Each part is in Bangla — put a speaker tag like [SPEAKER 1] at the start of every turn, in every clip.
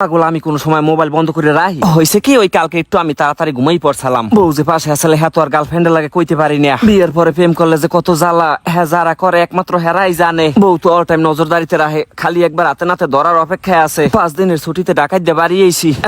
[SPEAKER 1] পাগল, আমি কোন সময় মোবাইল বন্ধ করে রাখি। হয়েছে কি, ওই কালকে একটু আমি তাড়াতাড়ি ঘুমাই পড়ছিলাম। বউ যে পাশে আসলে হ্যাঁ আর গার্লফ্রেন্ডের লাগে কইতে পারি না। বিয়ের পরে প্রেম করলে যে কত জ্বালা হ্যাঁ যারা করে একমাত্র হেরাই জানে। বউ তো অল টাইম নজরদারিতে রাখে, খালি একবার হাতে নাতে ধরার অপেক্ষায় আছে। পাঁচ দিনের ছুটিতে ডাকাত দিয়ে বাড়ি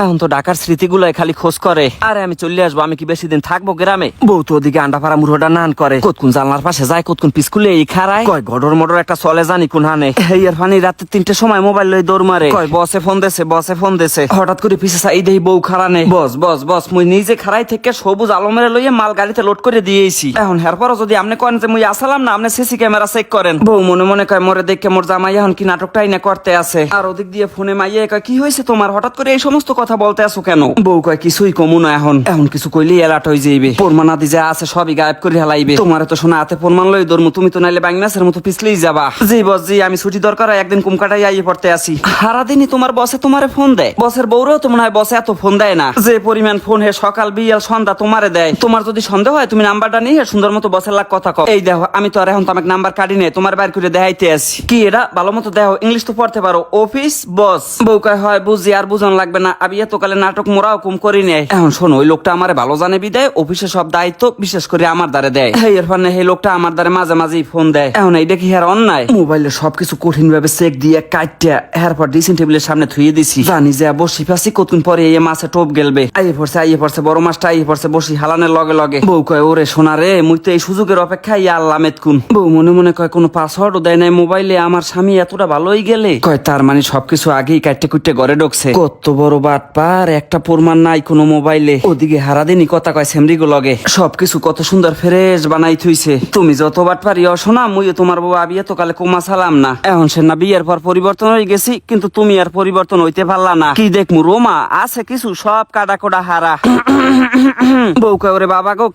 [SPEAKER 1] এখন তো ঢাকার স্মৃতিগুলাই খালি খোঁজ করে। আরে আমি চলে আসব, আমি কি বেশি দিন থাকব গ্রামে? বউ তো ওদিকে আন্ডা পাড়া মুড়োটা নান করে। কতক্ষণ জানলার পাশে যায়, কতক্ষণ পিসকুলে এই খারায় কয় গডর মডর একটা চলে জানি কোন হানে হেয়ার ফানি রাতে তিনটে সময় মোবাইল লই দৌড় মারে। কয়, বসে ফোন দেছে, বসে ফোন দেছে। হঠাৎ করে পিছে চাই দেই বউ খারানে বস বস বস মুই নিজে খারাই থেকে সবুজ আলমের লইয়ে মাল গাড়িতে লোড করে দিয়েছি এখন হেরপরও যদি আপনি করেন যে মুই আসালাম না আপনি সিসি ক্যামেরা চেক করেন। বউ মনে মনে কয় মরে দেখে মোর জামাই এখন কি নাটকটাই না করতে আছে? আর ওদিক দিয়ে ফোনে মাইয়ে কয় কি হয়েছে তোমার? হঠাৎ করে এই সমস্ত কথা বলতে আসো কেন? বউ কয় কিছুই কমু না এখন। এখন কিছু কইলেই এলাট হয়ে যাইবে। প্রমাণ আদি যা আছে সবই গায়েব করে হেলাইবে তোমার তো শোনা হাতে প্রমাণ লই ধরমু তুমি তো নাইলে বাংলাদেশের মতো পিছলেই যাবা। জি বস জি আমি ছুটি দরকার একদিন কুমকাটাই আইয়ে পড়তে আসি। সারাদিনই তোমার বসে তোমারে ফোন দেয়? বসের তো মনে হয় বসে এত ফোন দেয় না। যে পরিমাণ ফোন হে সকাল বিয়াল সন্ধ্যা তোমারে দেয়। তোমার যদি সন্দেহ হয়, তুমি নাম্বারটা নিয়ে সুন্দর মতো বসের লাগ কথা এই দেখো, আমি তো আর এখন তোমাকে নাম্বার কাটি তোমার বাইর করে দেখাইতে আসি। কি ভালো মতো দেখো, ইংলিশ তো পড়তে পারো। Office, boss. বউ কয়, হয়, বুঝি, আর লাগবে না। আমি নাটক মোরাও কম করি নেই। এখন শোনো, ওই লোকটা আমারে ভালো জানে বিদায় অফিসে সব দায়িত্ব বিশেষ করে আমার দ্বারে দেয়। এই এর ফলে এই লোকটা আমার দ্বারে মাঝে মাঝেই ফোন দেয়। এখন এইটা কি হের অন্যায়? মোবাইলে সবকিছু কঠিন ভাবে চেক দিয়ে কাটটা এরপর ড্রেসিং টেবিলের সামনে থুয়ে দিছি। জানি যে বসি ফাসি কতক্ষণ পরে এই মাছে টোপ গেলবে? আইয়ে পড়ছে আইয়ে পড়ছে, বড় মাছটা আইয়ে পড়ছে, বসি হালানের লগে লগে। বউ কয়, ওরে সোনা রে, মুই তো এই সুযোগের অপেক্ষায়, ইয়া আল্লাহ মেতকুন। বউ মনে মনে কয়, কোনো পাসওয়ার্ডও দেয় নাই মোবাইলে, আমার স্বামী এতটা ভালোই গেলে? কয়, তার মানে সবকিছু আগেই কাটতে কুটতে ঘরে ঢুকছে। কত বড় বাট পার, একটা প্রমাণ নাই কোনো মোবাইলে। ওদিকে হারাদিনই কথা কয় সেমরিগো লগে। সবকিছু কত সুন্দর ফ্রেশ বানাই থইছে। তুমি যত বাট পারি শোনা মুইও তোমার বউ আবি এত কালে কোমা সালাম না। এখন সে না বিয়ের পর পরিবর্তন হয়ে গেছি, কিন্তু তুমি আর পরিবর্তন হইতে পারলা না। কি দেখমু রোমা? আছে কিছু? সব কাটা কোটা হারা। বউ কয় ওরে বাবা গো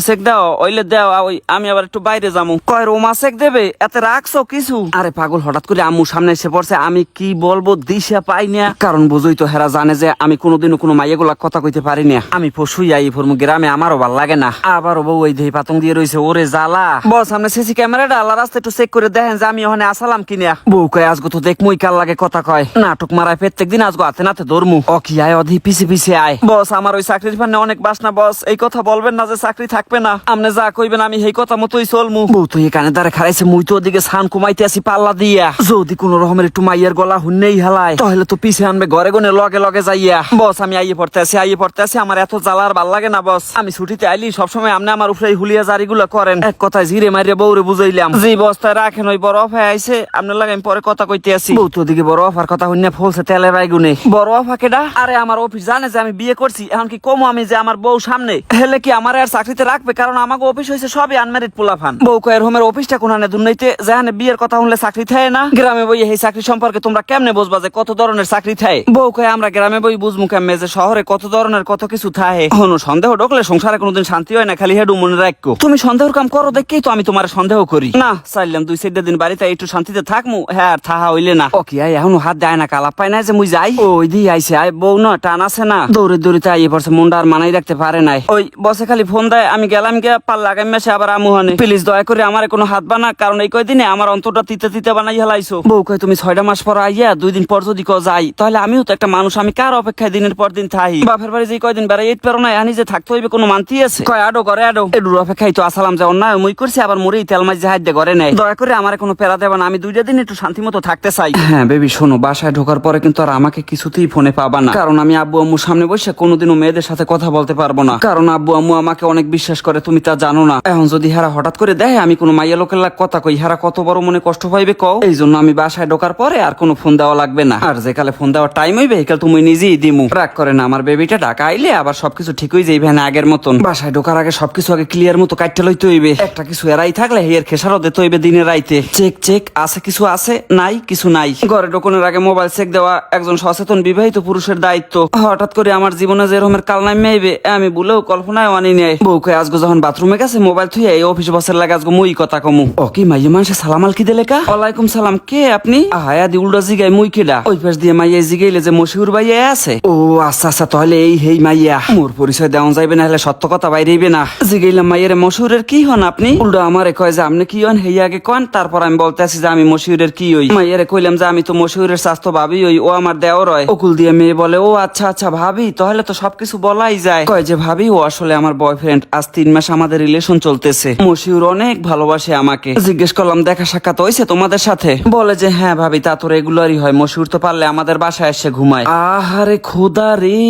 [SPEAKER 1] সেক দাও ওইলে দাও ওই আমি আবার একটু বাইরে যামু। কয় রোমা সেক দেবে? এতে রাখছো কিছু? আরে পাগল হঠাৎ করে আম্মু সামনে এসে পড়ছে আমি কি বলব দিশা পাই না। কারণ বুঝই তো হেরা জানে যে আমি কোনোদিনও কোনো মাইয়েগুলা কথা কইতে পারি না। আমি পশুই আই ফরমু গ্রামে আমারও ভালো লাগে না। আবারও বউ ওই দেহি পাতং দিয়ে রইছে ওরে জ্বালা! বস সামনে সিসি ক্যামেরাটা আল্লাহ রাস্তা একটু চেক করে দেখেন যে আমি ওখানে আসালাম কিনা? বউ কয় আজগো তো দেখ মুই কাল লাগে কথা কয়? নাটক মারায় প্রত্যেক দিন আজগো হাতে নাতে ধরমু? ও কি আয় অধি, পিছে পিছে আয়। বস, আমার ওই চাকরির ফান্নে অনেক বাসনা বস। এই কথা বলবেন না যে চাকরি থাকবে না। আপনি যা কইবেন আমি সেই কথা মতোই চলমু। বউ তো এখানে দাঁড়ে খারাইছে মুই তো ওদিকে সান কুমাইতে আসি পাল্লা দিয়া। যদি কোন রকমের একটু মাইয়ের গলা হুন্নেই হেলায়, তাহলে তো পিছে আনবে ঘরে গনে লগে লগে যাইয়া। বস, আমি আইয়ে পড়তে আসি, আইয়ে পড়তে আসি, আমার এত জ্বালার ভালো লাগে না, বস। আমি ছুটিতে আইলি, সবসময় আমনে আমার এই হুলিয়া জারিগুলো করেন। এক কথায় জিরে মারিয়ে বউরে বুঝাইলাম। জি বস্তায় রাখেন, ওই বড় অফায় আইছে, আপনার লাগে আমি পরে কথা কইতে আসি। বউ, তো ওদিকে বড় অফার কথা হইনা, ফলছে তেলে বাইগুনে বড় অফা আরে আমার অফিস জানে যে আমি বিয়ে করছি, এখন কি কমো আমি যে আমার বউ সামনে? হেলে কি আমার আর চাকরিতে রাখবে? কারণ আমাকে অফিস হয়েছে সবই আনমেরিড পোলাফান। বউ কয়ের হোমের অফিসটা কোনখানে? দুর্নীতি যেখানে বিয়ের কথা হলে চাকরি থাকে না? গ্রামে বই এই চাকরি সম্পর্কে তোমরা কেমনে বুঝবা যে কত ধরনের চাকরি থাকে বউ কয়ে আমরা গ্রামে বই বুঝমু কেমনে যে শহরে কত ধরনের কত কিছু থাকে হনু সন্দেহ ঢোকলে সংসারে কোনোদিন শান্তি হয় না, খালি হেডু মনে রাখো তুমি সন্দেহর কাম করো, দেখেই তো আমি তোমার সন্দেহ করি। না, চাইলাম দুই চারটা দিন বাড়িতে একটু শান্তিতে থাকমু হ্যাঁ আর থাহা হইলে না। ওকে এখনও হাত দেয় না কালা পায় না যে মুই যাই। ওই দিয়ে আইছে আই বউ না টান আছে না। দৌড়ে দৌড়িতে আইয়ে পড়ছে মুন্ডা আর মানাই রাখতে পারে নাই। ওই বসে খালি ফোন দেয় আমি গেলাম গিয়া পাল্লা আগামী মাসে আবার আমুহানে প্লিজ দয়া করে আমার কোনো হাত বানা কারণ এই কয়দিনে আমার অন্তরটা তিতে তিতে বানাই হেলাইছো। বউ কয় তুমি ছয়টা মাস পর আইয়া দুই দিন পর যদি কো যাই তাহলে আমিও তো একটা মানুষ আমি কার অপেক্ষায় দিনের পর দিন থাই? বাপের বাড়ি যে কয়দিন বেড়াই এইট পেরো নাই আনি যে থাকতে হইবে কোনো মানতি আছে? কয় আডো করে আডো। এডুর অপেক্ষায় তো আসালাম যে অন্যায় মুই করছি আবার মরেই তেল মাছ জাহাজ দিয়ে ঘরে নেয়। দয়া করে আমার কোনো পেরা দেবা না আমি দুইটা দিন একটু শান্তি মতো থাকতে চাই। হ্যাঁ বেবি শোনো বাসায় ঢোকার পরে কিন্তু আর আমাকে কিছুতেই ফোনে পাবা না। কারণ আমি আব্বু আম্মুর সামনে বসে কোনোদিনও মেয়েদের সাথে কথা বলতে পারব না। কারণ আব্বু আম্মু আমাকে অনেক বিশ্বাস করে, তুমি তা জানো না। এখন যদি হারা হঠাৎ করে দেয় আমি কোনো মাইয়া লোকের লাগ কথা কই, হারা কত বড় মনে কষ্ট পাইবে কও? এই জন্য আমি বাসায় ঢোকার পরে আর কোনো ফোন দেওয়া লাগবে না। আর যে কালে ফোন দেওয়ার টাইম হইবে এই কাল তুমি নিজেই দিমু। রাগ করে না, আমার বেবিটা ঢাকা আইলে আবার সবকিছু ঠিক হয়ে যাইবে না আগের মতন। বাসায় ঢোকার আগে সবকিছু আগে ক্লিয়ার মতো কাটতে লইতে হইবে। একটা কিছু এরাই থাকলে হের খেসারও দিতে হইবে দিনে রাইতে। চেক চেক, আছে কিছু আছে? নাই, কিছু নাই। ঘরে ঢোকানোর আগে মোবাইল চেক দেওয়া একজন সচেতন বিবাহিত পুরুষের দায়িত্ব। হঠাৎ করে আমার জীবনে যে রকমের কাল নামে আইবে আমি বলেও কল্পনায় আনি নেই বউকে আজকে যখন বাথরুমে গেছে, মোবাইল থুয়ে এই অফিস বসের লাগে আজকে মুই কথা কমু। ও কি মাইয়ে মানুষে সালাম আল কি দিলে কা ওয়ালাইকুম সালাম, কে আপনি? আয়া দি উল্টা জিগাই মুই কেডা? ওই পাশ দিয়ে মাইয়া জিগাইলে যে মশিউর ভাইয়া আছে। ও আচ্ছা আচ্ছা তাহলে এই হেই মাইয়া। মোর পরিচয় দেওয়া যাইবে না, হলে সত্য কথা বাইরেইবে না। জিগাইলাম, মাইয়ের মশহুরের কি হন আপনি? উল্টা আমারে কয় যে, আপনি কি হন? হেই আগে কন, তারপর আমি বলতে আছি যে, আমি মশিউরের কি হই? মাইয়ারে কইলাম যে, আমি তো মশিউরের স্বাস্থ্য ভাবি হই, ও আমার আমার দেওর হয়। অকুল দিয়ে মেয়ে বলে, ও আচ্ছা আচ্ছা ভাবি, তাহলে তো সবকিছু বলাই যায়। কয় যে, ভাবি, ও আসলে আমার বয়ফ্রেন্ড আজ তিন মাস আমাদের রিলেশন চলতেছে। মশিউর অনেক ভালোবাসে আমাকে। জিজ্ঞেস করলাম, দেখা সাক্ষাৎ হয়েছে তোমাদের সাথে? বলে যে হ্যাঁ ভাবি, তা তো রেগুলারই হয়। মশিউর তো পারলে আমাদের বাসায় এসে ঘুমায়। আহারে খোদা রে!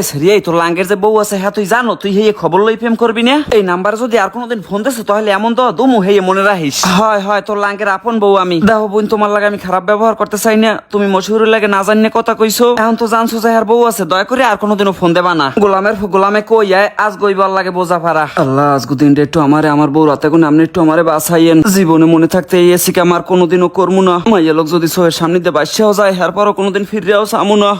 [SPEAKER 1] এস রে এই তোর লাঙ্গের যে বউ আছে হ্যাঁ তুই জানো, তুই হেয়ে খবর লই প্রেম করবি না? এই নাম্বারে যদি আর কোনোদিন ফোন দিস তাহলে এমন তো দুমু হেয়ে মনে রাখিস। হয় হয়, তোর লাঙ্গের আপন বউ আমি। দেখো বোন, তোমার লাগে আমি খারাপ ব্যবহার করতে চাই না। তুমি মশহুরের লাগে না জানিয়ে কথা কইছো? এখন তো জানছো যে বউ আছে, দয়া করে আর কোনোদিনও ফোন দেবা না। গোলামের গোলামে কই আয় আজ গইবার লাগে বোঝা পারা আল্লাহ আজ দিন একটু আমারে, আমার বউ রাতে কোন আপনি একটু আমারে বাঁচাইয়েন। জীবনে মনে থাকতে এই এসিকে আমার কোনোদিনও করব না। মাইয়া লোক যদি সোহের সামনে দিয়ে বাসাও যায় এর পরও কোনোদিন ফিরেও সামু না।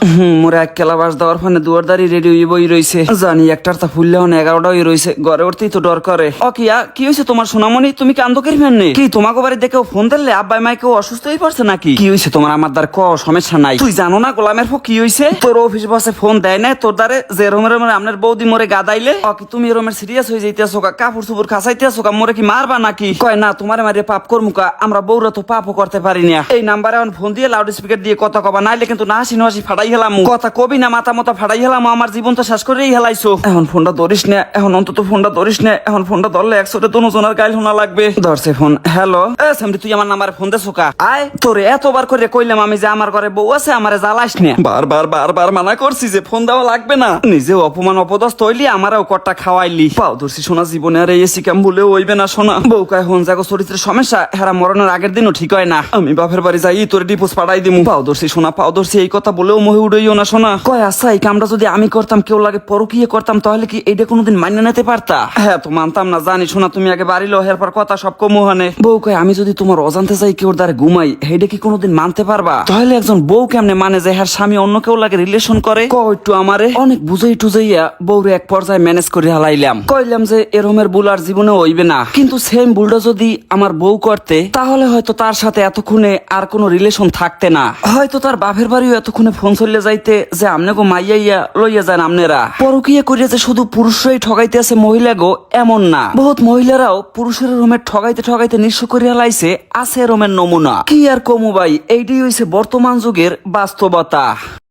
[SPEAKER 1] মোরে এক কেলা বাস দেওয়ার ফানে দুয়ার দাঁড়ি রেডি হয়ে বই রইছে। জানি একটার তা ফুললে হন এগারোটা হয়ে রইছে। ঘরে উঠতেই তো ডর করে। ও কিয়া কি হয়েছে তোমার সোনামণি? তুমি কান্দ করি ফেননি কি তোমাকে বাড়ি দেখেও ফোন দিলে আব্বাই মাই কেউ অসুস্থ হয়ে পড়ছে নাকি? কি হয়েছে তোমার আমার দ্বার ক সমস্যা নাই। তুই জানো না গোলামের ফো কি হয়েছে তোর অফিস বসে ফোন দেয় না, তোর দ্বারে যে রোমের রোমের আপনার বৌদি মোরে গাদাইলে ও কি তুমি রোমের সিরিয়াস হয়ে যাইতেছো কা কাপড় চুপুর খাসাইতেছো কা মোরে কি মারবা নাকি? কয় না, তোমারে মারিয়ে পাপ করমুকা আমরা বউরা তো পাপও করতে পারি না। এই নাম্বারে এখন ফোন দিয়ে লাউড স্পিকার দিয়ে কথা কবা, নাইলে কিন্তু না হাসি হাসি ফাটাই হেলাম। কথা কবি না, মাথা মতো ফাটাই হেলাম, আমার জীবন তো শেষ করেই হেলাইছো। এখন ফোনটা ধরিস না, এখন অন্তত ফোনটা ধরিস না, এখন ফোনটা ধরলে দোনো জনের গাইল শোনা লাগবে। ধরছে ফোন হ্যালো এ সামরি তুই আমার নাম্বারে ফোন দেছো কা আয়, তোরে এতবার করে কইলাম আমি যে আমার ঘরে বউ আছে আমারে জ্বালাস না। বারবার বারবার মানা করছি যে ফোন দেওয়া লাগবে না। নিজে অপমান অপদস্থ হইলি, আমারও কটটা খাওয়াইলি। পাও ধরছি শোনা জীবনে, আর এসি কাম বলে হইবে না শোনা বউ কায়, হন জাগো চরিত্রের সমস্যা, হেরা মরণের আগের দিনও ঠিক হয় না। আমি বাপের বাড়ি যাই, তোর ডিপোজ পাঠাই দিমু। পাও ধরছি শোনা পাও ধরছি এই কথা বলেও মহে উড়ইও না শোনা কয় আচ্ছা এই কামটা যদি আমি করতাম, কেউ লাগে পরকিয়ে করতাম, তাহলে কি এইটা কোনোদিন মান্য নিতে পারতা? হ্যাঁ তো মানতাম না, জানি শোনা তুমি আগে বাড়ি লো হেরপর কথা সব কমুহানে বউ কয়, আমি যদি তোমার অজান্তে যাই, কেউ দ্বারে ঘুমাই হেডে কি কোনোদিন মানতে পারবা? তাহলে একজন বউ কেমনে মানে যে হ্যার স্বামী অন্য কেউ লাগে রিলেশন করে? কয় একটু আমারে। অনেক বুঝাই টুজাইয়া বউরে এক পর্যায়ে ম্যানেজ করে হালাইলাম। কইলাম যে এরমের ভুল আর জীবনে হইবে না। কিন্তু সেম ভুলটা যদি আমার বউ করতে, তাহলে হয়তো তার সাথে এতক্ষণে আর কোনো রিলেশন থাকতে না। হয়তো তার বাপের বাড়িও এতক্ষণে ফোন চলে যাইতে যে আমনে গো মাইয়াইয়া লইয়া যান আমনেরা। পরকিয়া করিয়া যে শুধু পুরুষরাই ঠগাইতে আছে মহিলা গো, এমন না। বহুত মহিলারাও পুরুষের রুমে ঠগাইতে ঠগাইতে নিঃস্ব করিয়া লাইছে, আছে রোমের নমুনা। কি আর কমু ভাই, এইটাই হইছে বর্তমান যুগের বাস্তবতা।